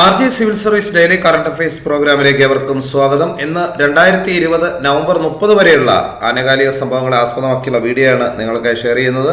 R G civil service daily current affairs പ്രോഗ്രാമിലേക്ക് അവർക്കും സ്വാഗതം. ഇന്ന് രണ്ടായിരത്തി ഇരുപത് നവംബർ മുപ്പത് വരെയുള്ള ആനുകാലിക സംഭവങ്ങളെ ആസ്പദമാക്കിയുള്ള വീഡിയോ ആണ് നിങ്ങൾക്കായി ഷെയർ ചെയ്യുന്നത്.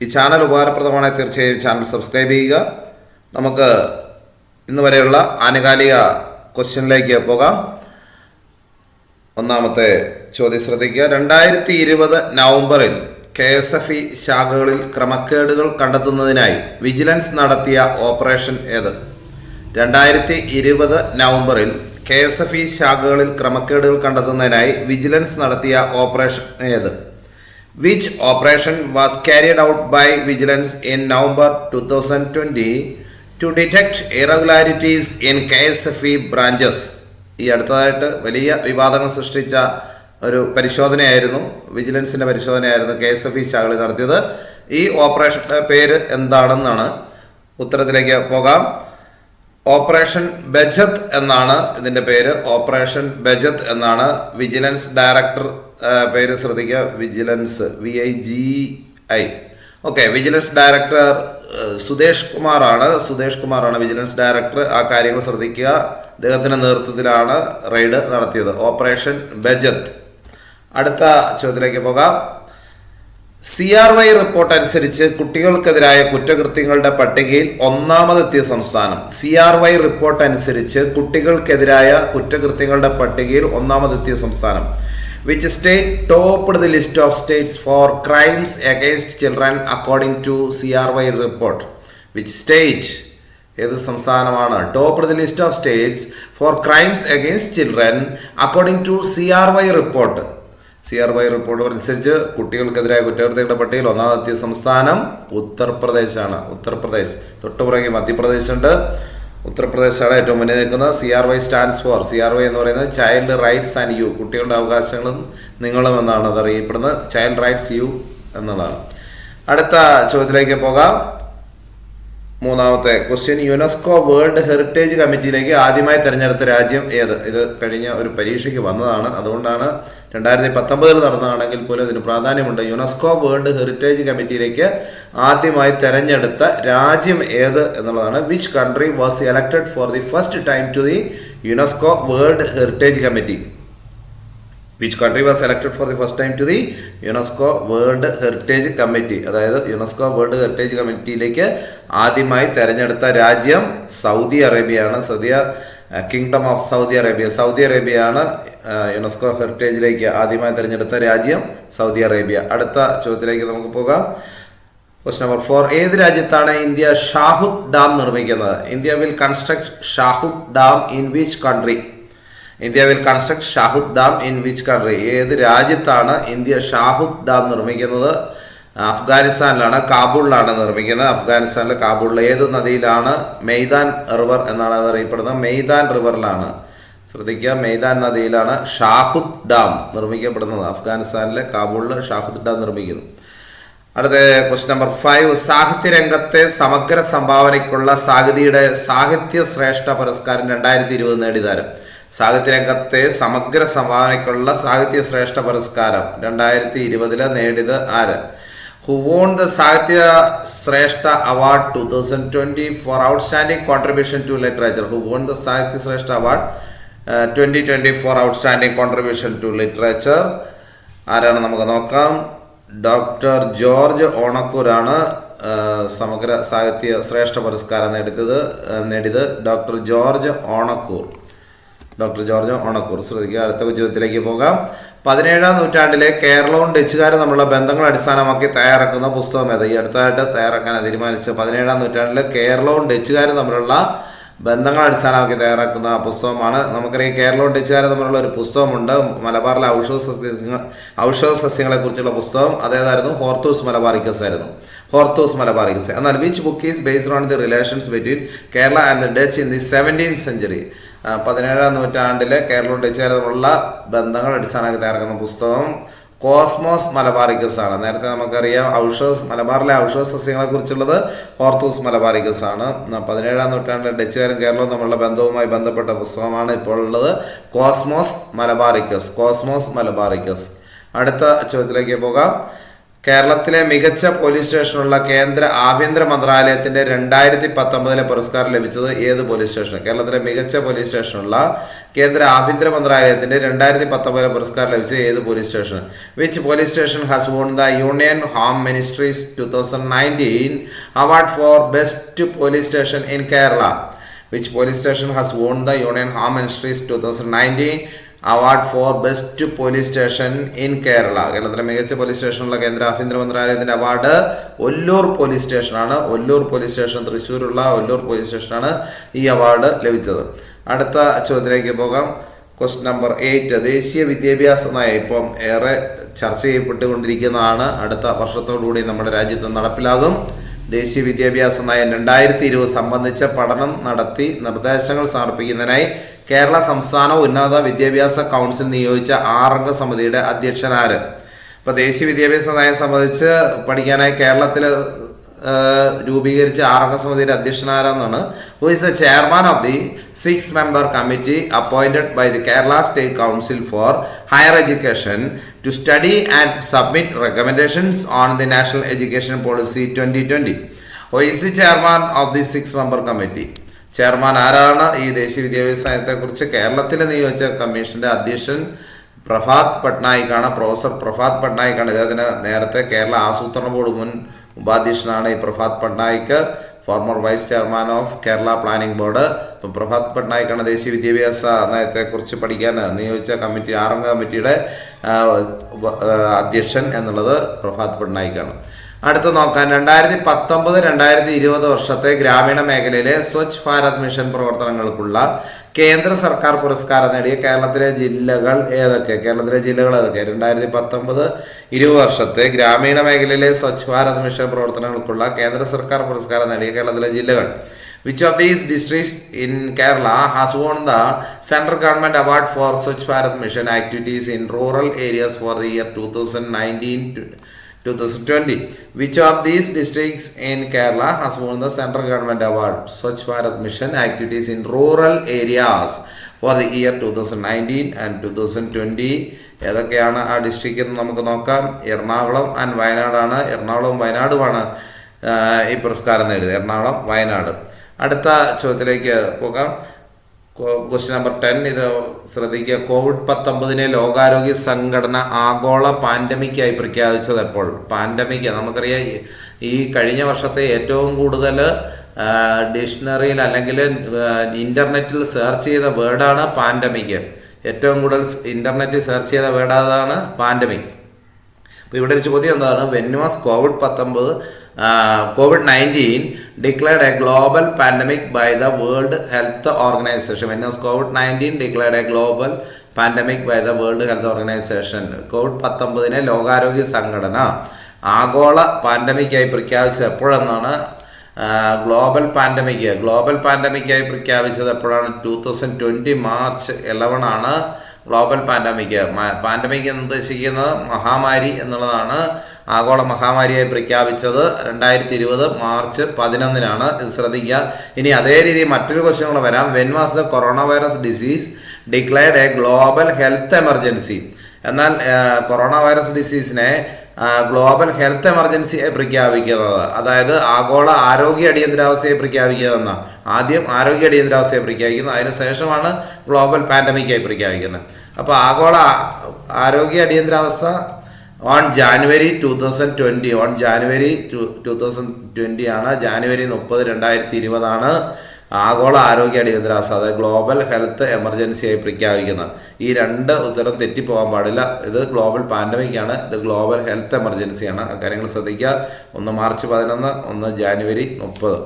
ഈ ചാനൽ ഉപകാരപ്രദമാണെങ്കിൽ തീർച്ചയായും ചാനൽ സബ്സ്ക്രൈബ് ചെയ്യുക. നമുക്ക് ഇന്ന് വരെയുള്ള ആനുകാലിക ക്വസ്റ്റ്യനിലേക്ക് പോകാം. ഒന്നാമത്തെ ചോദ്യം ശ്രദ്ധിക്കുക. രണ്ടായിരത്തി ഇരുപത് നവംബറിൽ കെ എസ് എഫ് ഇ ശാഖകളിൽ ക്രമക്കേടുകൾ കണ്ടെത്തുന്നതിനായി വിജിലൻസ് നടത്തിയ ഓപ്പറേഷൻ ഏത്? രണ്ടായിരത്തി ഇരുപത് നവംബറിൽ കെ എസ് എഫ് ഇ ശാഖകളിൽ ക്രമക്കേടുകൾ കണ്ടെത്തുന്നതിനായി വിജിലൻസ് നടത്തിയ ഓപ്പറേഷൻ ഏത്? Which operation was carried out by vigilance in November two thousand twenty two detect irregularities in K S F E branches. ഈ അടുത്തതായിട്ട് വലിയ വിവാദങ്ങൾ സൃഷ്ടിച്ച ഒരു പരിശോധനയായിരുന്നു വിജിലൻസിന്റെ പരിശോധനയായിരുന്നു കെ എസ് എഫ് ഇ ശാഖകളിൽ നടത്തിയത്. ഈ ഓപ്പറേഷന്റെ പേര് എന്താണെന്നാണ് ഉത്തരത്തിലേക്ക് പോകാം. ഓപ്പറേഷൻ ബജത്ത് എന്നാണ് ഇതിന്റെ പേര്. ഓപ്പറേഷൻ ബജത്ത് എന്നാണ് വിജിലൻസ് ഡയറക്ടർ പേര് ശ്രദ്ധിക്കുക. Vigilance V I G I okay vigilance director Sudesh കുമാറാണ്. സുദേശ് കുമാറാണ് വിജിലൻസ് ഡയറക്ടർ. ആ കാര്യങ്ങൾ ശ്രദ്ധിക്കുക. അദ്ദേഹത്തിന്റെ നേതൃത്വത്തിലാണ് റെയ്ഡ് നടത്തിയത്. ഓപ്പറേഷൻ ബജത്ത് അടുത്ത ചോദ്യത്തിലേക്ക് പോകാം. സി ആർ വൈ റിപ്പോർട്ട് അനുസരിച്ച് കുട്ടികൾക്കെതിരായ കുറ്റകൃത്യങ്ങളുടെ പട്ടികയിൽ ഒന്നാമതെത്തിയ സംസ്ഥാനം. സി ആർ വൈ റിപ്പോർട്ട് അനുസരിച്ച് കുട്ടികൾക്കെതിരായ കുറ്റകൃത്യങ്ങളുടെ പട്ടികയിൽ ഒന്നാമതെത്തിയ സംസ്ഥാനം. Which state top the list of states for crimes against children according to C R Y report which state ഏത് സംസ്ഥാനമാണ്? Top the list of states for crimes against children according to C R Y report C R Y report അനുസരിച്ച് കുട്ടികൾക്കെതിരായ കുറ്റകൃത്യങ്ങളുടെ പട്ടികയിൽ ഒന്നാമതെത്തിയ സംസ്ഥാനം ഉത്തർപ്രദേശാണ്. ഉത്തർപ്രദേശ്. തൊട്ടുപുറകെ മധ്യപ്രദേശ് ഉണ്ട് ഉത്തർപ്രദേശാണ് ഏറ്റവും മുന്നിൽ നിൽക്കുന്നത്. C R Y stands for. C R Y എന്ന് പറയുന്നത് ചൈൽഡ് റൈറ്റ്സ് ആൻഡ് യു. കുട്ടികളുടെ അവകാശങ്ങളും നിങ്ങളും എന്നാണ് അത് അറിയപ്പെടുന്നത് ചൈൽഡ് റൈറ്റ്സ് യു എന്നുള്ളതാണ്. അടുത്ത ചോദ്യത്തിലേക്ക് പോകാം. മൂന്നാമത്തെ ക്വസ്റ്റ്യൻ യുനെസ്കോ വേൾഡ് ഹെറിറ്റേജ് കമ്മിറ്റിയിലേക്ക് ആദ്യമായി തെരഞ്ഞെടുത്ത രാജ്യം ഏത്? ഇത് കഴിഞ്ഞ ഒരു പരീക്ഷയ്ക്ക് വന്നതാണ്. അതുകൊണ്ടാണ് രണ്ടായിരത്തി പത്തൊമ്പതിൽ നടന്നതാണെങ്കിൽ പോലും ഇതിന് പ്രാധാന്യമുണ്ട്. യുനെസ്കോ വേൾഡ് ഹെറിറ്റേജ് കമ്മിറ്റിയിലേക്ക് ആദ്യമായി തെരഞ്ഞെടുത്ത രാജ്യം ഏത് എന്നുള്ളതാണ്. Which country was elected for the first time to the UNESCO world heritage committee which country was selected for the first time to the UNESCO world heritage committee അതായത് UNESCO world heritage കമ്മിറ്റിയിലേക്ക് ആദ്യമായി തെരഞ്ഞെടുത്ത രാജ്യം Saudi അറേബ്യയാണ്. Saudi kingdom of Saudi Arabia Saudi അറേബ്യയാണ് UNESCO ഹെറിറ്റേജിലേക്ക് ആദ്യമായി തെരഞ്ഞെടുത്ത രാജ്യം Saudi Arabia. അടുത്ത ചോദ്യത്തിലേക്ക് നമുക്ക് പോകാം. ക്വസ്റ്റ് നമ്പർ ഫോർ ഏത് രാജ്യത്താണ് ഇന്ത്യ ഷാഹുദ് ഡാം നിർമ്മിക്കുന്നത്? India will construct Shahtoot dam in which country India will construct Shahtoot dam in which country ഏത് രാജ്യത്താണ് ഇന്ത്യ ഷാഹുദ് ഡാം നിർമ്മിക്കുന്നത്? അഫ്ഗാനിസ്ഥാനിലാണ് കാബൂളിലാണ് നിർമ്മിക്കുന്നത്. അഫ്ഗാനിസ്ഥാനിലെ കാബൂളിലെ ഏത് നദിയിലാണ്? മെയ്താൻ റിവർ എന്നാണ് അതറിയപ്പെടുന്നത് മെയ്താൻ റിവറിലാണ്. ശ്രദ്ധിക്കുക മെയ്താൻ നദിയിലാണ് ഷാഹുദ് ഡാം നിർമ്മിക്കപ്പെടുന്നത്. അഫ്ഗാനിസ്ഥാനിലെ കാബൂളിൽ ഷാഹുദ് ഡാം നിർമ്മിക്കുന്നു. അടുത്ത ക്വസ്റ്റ്യൻ നമ്പർ ഫൈവ് സാഹിത്യ രംഗത്തെ സമഗ്ര സംഭാവനയ്ക്കുള്ള സാഹിതിയുടെ സാഹിത്യ ശ്രേഷ്ഠ പുരസ്കാരം രണ്ടായിരത്തി ഇരുപത് നേടിയതാരം? സാഹിത്യ രംഗത്തെ സമഗ്ര സംഭാവനയ്ക്കുള്ള സാഹിത്യ ശ്രേഷ്ഠ പുരസ്കാരം രണ്ടായിരത്തി ഇരുപതിൽ നേടിയത് ആര്? Who won the Sahitya Shreshta award two thousand twenty four outstanding contribution to literature who won the Sahitya Shreshta award twenty twenty four outstanding contribution to literature ആരാണ് നമുക്ക് നോക്കാം? ഡോക്ടർ ജോർജ് ഓണക്കൂരാണ് ആ, സമഗ്ര സാഹിത്യ ശ്രേഷ്ഠ പുരസ്കാരം നേടിയത് നേടിയത്. Doctor George Onakkoor. Doctor George Onakkoor. ശ്രദ്ധിക്കുക അടുത്ത ചോദ്യത്തിലേക്ക് പോകാം. പതിനേഴാം നൂറ്റാണ്ടിലെ കേരളവും ഡച്ചുകാരും തമ്മിലുള്ള ബന്ധങ്ങൾ അടിസ്ഥാനമാക്കി തയ്യാറാക്കുന്ന പുസ്തകം ഏത്? ഈ അടുത്തായിട്ട് തയ്യാറാക്കാൻ തീരുമാനിച്ച പതിനേഴാം നൂറ്റാണ്ടിലെ കേരളവും ഡച്ചുകാരും തമ്മിലുള്ള ബന്ധങ്ങൾ അടിസ്ഥാനമാക്കി തയ്യാറാക്കുന്ന പുസ്തകമാണ്. നമുക്കറിയാം കേരളവും ഡച്ചുകാരും തമ്മിലുള്ള ഒരു പുസ്തകമുണ്ട്. മലബാറിലെ ഔഷധ സസ്യങ്ങൾ ഔഷധ സസ്യങ്ങളെ കുറിച്ചുള്ള പുസ്തകം. അതേതായിരുന്നു? ഹോർത്തൂസ് മലബാറിക്കസ് ആയിരുന്നു. Hortus Malabaricus. എന്നാൽ which book is based on the relations between Kerala and the Dutch in the seventeen century പതിനേഴാം നൂറ്റാണ്ടിലെ കേരളവും തമ്മിലുള്ള ബന്ധങ്ങൾ അടിസ്ഥാനമാക്കി തയ്യാറാക്കുന്ന പുസ്തകം കോസ്മോസ് മലബാറിക്കസ് ആണ് നേരത്തെ നമുക്കറിയാം ഔഷധ മലബാറിലെ ഔഷധ സസ്യങ്ങളെ കുറിച്ചുള്ളത് ഹോർത്തൂസ് മലബാറിക്കസ് ആണ് പതിനേഴാം നൂറ്റാണ്ടിലെ ഡച്ചുകാരും കേരളവും തമ്മിലുള്ള ബന്ധവുമായി ബന്ധപ്പെട്ട പുസ്തകമാണ് ഇപ്പോൾ ഉള്ളത് കോസ്മോസ് മലബാറിക്കസ് കോസ്മോസ് മലബാറിക്കസ് അടുത്ത ചോദ്യത്തിലേക്ക് പോകാം. കേരളത്തിലെ മികച്ച പോലീസ് സ്റ്റേഷനുള്ള കേന്ദ്ര ആഭ്യന്തര മന്ത്രാലയത്തിന്റെ രണ്ടായിരത്തി പത്തൊമ്പതിലെ പുരസ്കാരം ലഭിച്ചത് ഏത് പോലീസ് സ്റ്റേഷന് കേരളത്തിലെ മികച്ച പോലീസ് സ്റ്റേഷനുള്ള കേന്ദ്ര ആഭ്യന്തര മന്ത്രാലയത്തിന്റെ രണ്ടായിരത്തി പത്തൊമ്പതിലെ പുരസ്കാരം ലഭിച്ചത് ഏത് police station which police station has won the union home ministries two thousand nineteen award for best police station in Kerala which police station has won the union home ministries two thousand nineteen award for best police station in Kerala. കേരളത്തിലെ മികച്ച police സ്റ്റേഷനുള്ള കേന്ദ്ര ആഭ്യന്തര മന്ത്രാലയത്തിന്റെ award Ollur police സ്റ്റേഷനാണ്. Ollur police station തൃശ്ശൂരുള്ള Ollur police സ്റ്റേഷനാണ് ഈ award ലഭിച്ചത്. അടുത്ത ചോദ്യത്തിലേക്ക് പോകാം. Question number eight. ദേശീയ വിദ്യാഭ്യാസ നയം ഇപ്പം ഏറെ ചർച്ച ചെയ്യപ്പെട്ടുകൊണ്ടിരിക്കുന്നതാണ്. അടുത്ത വർഷത്തോടുകൂടി നമ്മുടെ രാജ്യത്ത് നടപ്പിലാകും. ദേശീയ വിദ്യാഭ്യാസ നയം രണ്ടായിരത്തി ഇരുപത് സംബന്ധിച്ച പഠനം നടത്തി നിർദ്ദേശങ്ങൾ സമർപ്പിക്കുന്നതിനായി കേരള സംസ്ഥാന ഉന്നത വിദ്യാഭ്യാസ കൗൺസിൽ നിയോഗിച്ച ആറംഗ സമിതിയുടെ അധ്യക്ഷനാര്. ഇപ്പൊ ദേശീയ വിദ്യാഭ്യാസ നയം സംബന്ധിച്ച് പഠിക്കാനായി കേരളത്തിൽ രൂപീകരിച്ച ആറംഗ സമിതിയുടെ അധ്യക്ഷനാരാന്നാണ് who is a chairman of the six member committee appointed by the Kerala state council for higher education to study and submit recommendations on the national education policy twenty twenty who is the chairman of the six member committee chairman ആരാണ്? ഈ ദേശീയ വിദ്യാഭ്യാസ നയത്തെക്കുറിച്ച് കേരളത്തിൽ നിയോഗിച്ച കമ്മീഷന്റെ അധ്യക്ഷൻ പ്രഭാത് പട്നായിക്കാണ്. പ്രൊഫസർ പ്രഭാത് പട്നായിക്കാണ് ഇദ്ദേഹത്തിന് നേരത്തെ കേരള ആസൂത്രണ ബോർഡ് മുൻ ഉപാധ്യക്ഷനാണ് ഈ Prabhat Patnaik former vice chairman of Kerala planning board ഇപ്പം പ്രഭാത് പട്നായിക്കാണ് ദേശീയ വിദ്യാഭ്യാസ നയത്തെക്കുറിച്ച് പഠിക്കാൻ നിയോഗിച്ച കമ്മിറ്റി ആറംഗ കമ്മിറ്റിയുടെ അധ്യക്ഷൻ എന്നുള്ളത് പ്രഭാത് പട്നായിക്കാണ്. അടുത്ത നോക്കാൻ രണ്ടായിരത്തി പത്തൊമ്പത് രണ്ടായിരത്തി ഇരുപത് വർഷത്തെ ഗ്രാമീണ മേഖലയിലെ സ്വച്ഛ് ഭാരത് മിഷൻ പ്രവർത്തനങ്ങൾക്കുള്ള കേന്ദ്ര സർക്കാർ പുരസ്കാരം നേടിയ കേരളത്തിലെ ജില്ലകൾ ഏതൊക്കെ? കേരളത്തിലെ ജില്ലകൾ ഏതൊക്കെ? രണ്ടായിരത്തി പത്തൊമ്പത് ഇരുപത് വർഷത്തെ ഗ്രാമീണ മേഖലയിലെ സ്വച്ഛ് ഭാരത് മിഷൻ പ്രവർത്തനങ്ങൾക്കുള്ള കേന്ദ്ര സർക്കാർ പുരസ്കാരം നേടിയ കേരളത്തിലെ ജില്ലകൾ which of these districts in Kerala has won the central government award for Swachh Bharat mission activities in rural areas for the year two thousand nineteen 2020. Which of these districts in Kerala has won the central government award Swachh Bharat Mission activities in rural areas for the year 2019 and 2020? ഏതൊക്കെയാണ് ആ district എന്ന് നമുക്ക് നോക്കാം. Ernakulam and വയനാടാണ്. എറണാകുളവും വയനാടുമാണ് ഈ പുരസ്കാരം നേടിയത്. എറണാകുളം വയനാട്. അടുത്ത ചോദ്യത്തിലേക്ക് പോകാം. ക്വസ്റ്റ്യൻ നമ്പർ ടെൻ ഇത് ശ്രദ്ധിക്കുക. കോവിഡ് പത്തൊമ്പതിനെ ലോകാരോഗ്യ സംഘടന ആഗോള പാൻഡമിക്കായി പ്രഖ്യാപിച്ചത് എപ്പോൾ? പാൻഡമിക് നമുക്കറിയാം ഈ കഴിഞ്ഞ വർഷത്തെ ഏറ്റവും കൂടുതൽ ഡിക്ഷണറിയിൽ അല്ലെങ്കിൽ ഇന്റർനെറ്റിൽ സെർച്ച് ചെയ്ത വേർഡാണ് പാൻഡമിക്. ഏറ്റവും കൂടുതൽ ഇന്റർനെറ്റിൽ സെർച്ച് ചെയ്ത വേർഡ് അതാണ് പാൻഡമിക്. അപ്പോൾ ഇവിടെ ഒരു ചോദ്യം എന്താണ്? വെന്വാസ് കോവിഡ് പത്തൊമ്പത് Covid nineteen declared a global pandemic by the World Health Organization when was Covid nineteen declared a global pandemic by the World Health Organization Covid പത്തൊമ്പതിനെ ലോകാരോഗ്യ സംഘടന ആഗോള പാൻഡമിക്കായി പ്രഖ്യാപിച്ചത് എപ്പോഴെന്നാണ് ഗ്ലോബൽ പാൻഡമിക് ഗ്ലോബൽ പാൻഡമിക്കായി പ്രഖ്യാപിച്ചത് എപ്പോഴാണ്? Two thousand twenty March eleven ആണ് ഗ്ലോബൽ പാൻഡമിക് പാൻഡമിക് എന്ന് ഉദ്ദേശിക്കുന്നത് മഹാമാരി എന്നുള്ളതാണ്. ആഗോള മഹാമാരിയായി പ്രഖ്യാപിച്ചത് രണ്ടായിരത്തി ഇരുപത് മാർച്ച് പതിനൊന്നിനാണ്. ഇത് ശ്രദ്ധിക്കുക. ഇനി അതേ രീതി മറ്റൊരു ക്വസ്റ്റ്യൻ കൂടെ വരാം. When was the corona virus disease declared a global health emergency എന്നാൽ കൊറോണ വൈറസ് ഡിസീസിനെ ഗ്ലോബൽ ഹെൽത്ത് എമർജൻസിയെ പ്രഖ്യാപിക്കുന്നത്. അതായത് ആഗോള ആരോഗ്യ അടിയന്തരാവസ്ഥയെ പ്രഖ്യാപിക്കുന്നതെന്ന്. ആദ്യം ആരോഗ്യ അടിയന്തരാവസ്ഥയെ പ്രഖ്യാപിക്കുന്നു. അതിന് ശേഷമാണ് ഗ്ലോബൽ പാൻഡമിക്കായി പ്രഖ്യാപിക്കുന്നത്. അപ്പോൾ ആഗോള ആരോഗ്യ അടിയന്തരാവസ്ഥ on January two thousand twenty on January two two thousand twenty ആണ്. ജാനുവരി മുപ്പത് രണ്ടായിരത്തി ഇരുപതാണ് ആഗോള ആരോഗ്യ അടിയന്തരാവസ്ഥ അതായത് ഗ്ലോബൽ ഹെൽത്ത് എമർജൻസിയായി പ്രഖ്യാപിക്കുന്നത് ഈ രണ്ട് ഉത്തരം തെറ്റിപ്പോകാൻ പാടില്ല. ഇത് ഗ്ലോബൽ പാൻഡമിക് ആണ്. ഇത് ഗ്ലോബൽ ഹെൽത്ത് എമർജൻസിയാണ് കാര്യങ്ങൾ ശ്രദ്ധിക്കുക. ഒന്ന് മാർച്ച് പതിനൊന്ന് ഒന്ന് ജാനുവരി മുപ്പത്.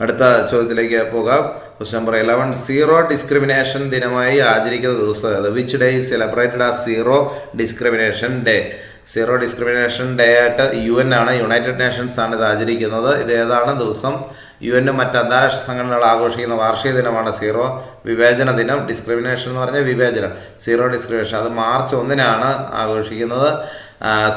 അടുത്ത ചോദ്യത്തിലേക്ക് പോകാം. Question number eleven zero discrimination ദിനമായി ആചരിക്കുന്ന ദിവസം അത് വിച്ച് ഡേ സെലിബ്രേറ്റഡ് ആ zero discrimination day zero discrimination day ആയിട്ട് യു എൻ ആണ് യുണൈറ്റഡ് നേഷൻസ് ആണ് ഇത് ആചരിക്കുന്നത്. ഇത് ഏതാണ് ദിവസം? യു എന്റെ മറ്റ് അന്താരാഷ്ട്ര സംഘടനകൾ ആഘോഷിക്കുന്ന വാർഷിക ദിനമാണ് സീറോ വിവേചന ദിനം ഡിസ്ക്രിമിനേഷൻ എന്ന് പറഞ്ഞാൽ വിവേചനം. Zero discrimination. അത് മാർച്ച് ഒന്നിനാണ് ആഘോഷിക്കുന്നത്.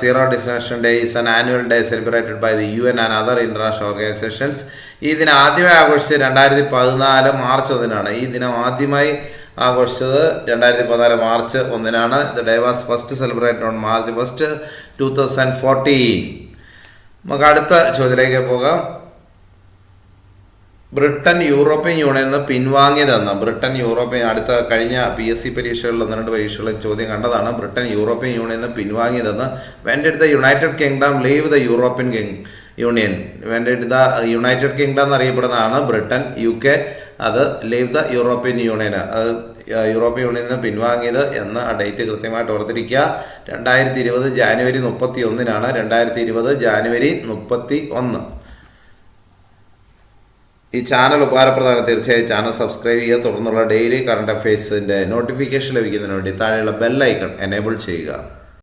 Zero discrimination day is an annual day celebrated by the U N and other international organizations. ഈ ദിനം ആദ്യമായി ആഘോഷിച്ചത് രണ്ടായിരത്തി പതിനാല് മാർച്ച് ഒന്നിനാണ്. ഈ ദിനം ആദ്യമായി ആഘോഷിച്ചത് രണ്ടായിരത്തി പതിനാല് മാർച്ച് ഒന്നിനാണ്. The day was first celebrate on March first two thousand fourteen. നമുക്ക് അടുത്ത ചോദ്യത്തിലേക്ക് പോകാം. ബ്രിട്ടൻ യൂറോപ്യൻ യൂണിയനിൽ നിന്ന് പിൻവാങ്ങിയതെന്ന്. ബ്രിട്ടൻ യൂറോപ്യൻ അടുത്ത കഴിഞ്ഞ പി എസ് സി പരീക്ഷകളിൽ ഒന്ന് രണ്ട് പരീക്ഷകളിൽ ചോദ്യം കണ്ടതാണ്. ബ്രിട്ടൻ യൂറോപ്യൻ യൂണിയനിൽ നിന്ന് പിൻവാങ്ങിയതെന്ന്. വേണ്ടിയിട്ട് the United Kingdom leave the European king union വേണ്ടിയിട്ട് ദ യുണൈറ്റഡ് കിങ്ഡം എന്നറിയപ്പെടുന്നതാണ് ബ്രിട്ടൻ യു കെ അത് ലീവ് ദ യൂറോപ്യൻ യൂണിയൻ അത് യൂറോപ്യൻ യൂണിയനിൽ നിന്ന് പിൻവാങ്ങിയത് എന്ന് ഡേറ്റ് കൃത്യമായിട്ട് ഓർത്തിരിക്കുക. രണ്ടായിരത്തി ഇരുപത് ജാനുവരി മുപ്പത്തി ഒന്നിനാണ് രണ്ടായിരത്തി ഇരുപത് ജാനുവരി മുപ്പത്തി ഒന്ന് ഈ ചാനൽ ഉപകാരപ്രദമാണ്. തീർച്ചയായും ചാനൽ സബ്സ്ക്രൈബ് ചെയ്യുക. തുടർന്നുള്ള ഡെയിലി കറണ്ട് അഫയേഴ്സിന്റെ നോട്ടിഫിക്കേഷൻ ലഭിക്കുന്നതിന് വേണ്ടി താഴെയുള്ള ബെല്ലൈക്കൺ എനേബിൾ ചെയ്യുക.